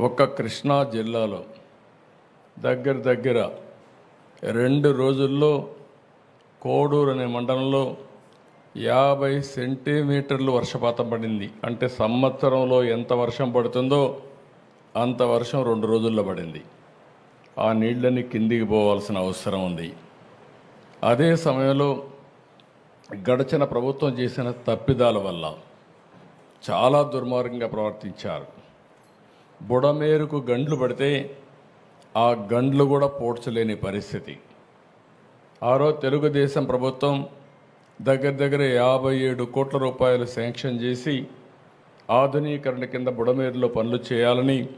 ఒక్క కృష్ణా జిల్లాలో దగ్గర దగ్గర రెండు రోజుల్లో కోడూరు అనే మండలంలో యాభై సెంటీమీటర్లు వర్షపాతం పడింది. అంటే సంవత్సరంలో ఎంత వర్షం పడుతుందో అంత వర్షం రెండు రోజుల్లో పడింది. ఆ నీళ్ళని కిందికి పోవాల్సిన అవసరం ఉంది. అదే సమయంలో గడిచిన ప్రభుత్వం చేసిన తప్పిదాల వల్ల చాలా దుర్మార్గంగా ప్రవర్తించారు. బుడమేరుకు గండ్లు పడితే ఆ గండ్లు కూడా పోడ్చలేని పరిస్థితి. ఆరో తెలుగుదేశం ప్రభుత్వం దగ్గర దగ్గర యాభై ఏడు కోట్ల రూపాయలు శాంక్షన్ చేసి ఆధునీకరణ కింద బుడమేరులో పనులు చేయాలని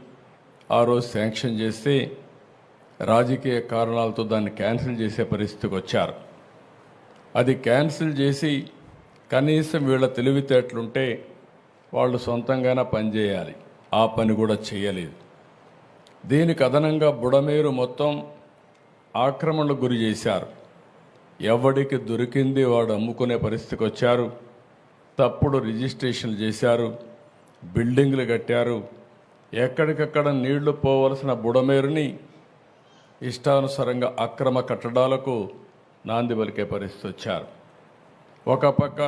ఆ రోజు శాంక్షన్ చేస్తే రాజకీయ కారణాలతో దాన్ని క్యాన్సిల్ చేసే పరిస్థితికి వచ్చారు. అది క్యాన్సిల్ చేసి కనీసం వీళ్ళ తెలివితేటలుంటే వాళ్ళు సొంతంగానే పనిచేయాలి ఆ పని కూడా చేయలేదు. దీనికి అదనంగా బుడమేరు మొత్తం ఆక్రమణకు గురి చేశారు. ఎవడికి దొరికింది వాడు అమ్ముకునే పరిస్థితికి వచ్చారు. తప్పుడు రిజిస్ట్రేషన్లు చేశారు. బిల్డింగ్లు కట్టారు. ఎక్కడికక్కడ నీళ్ళు పోవలసిన బుడమేరుని ఇష్టానుసారంగా అక్రమ కట్టడాలకు నాంది పలికే పరిస్థితి వచ్చారు. ఒక పక్క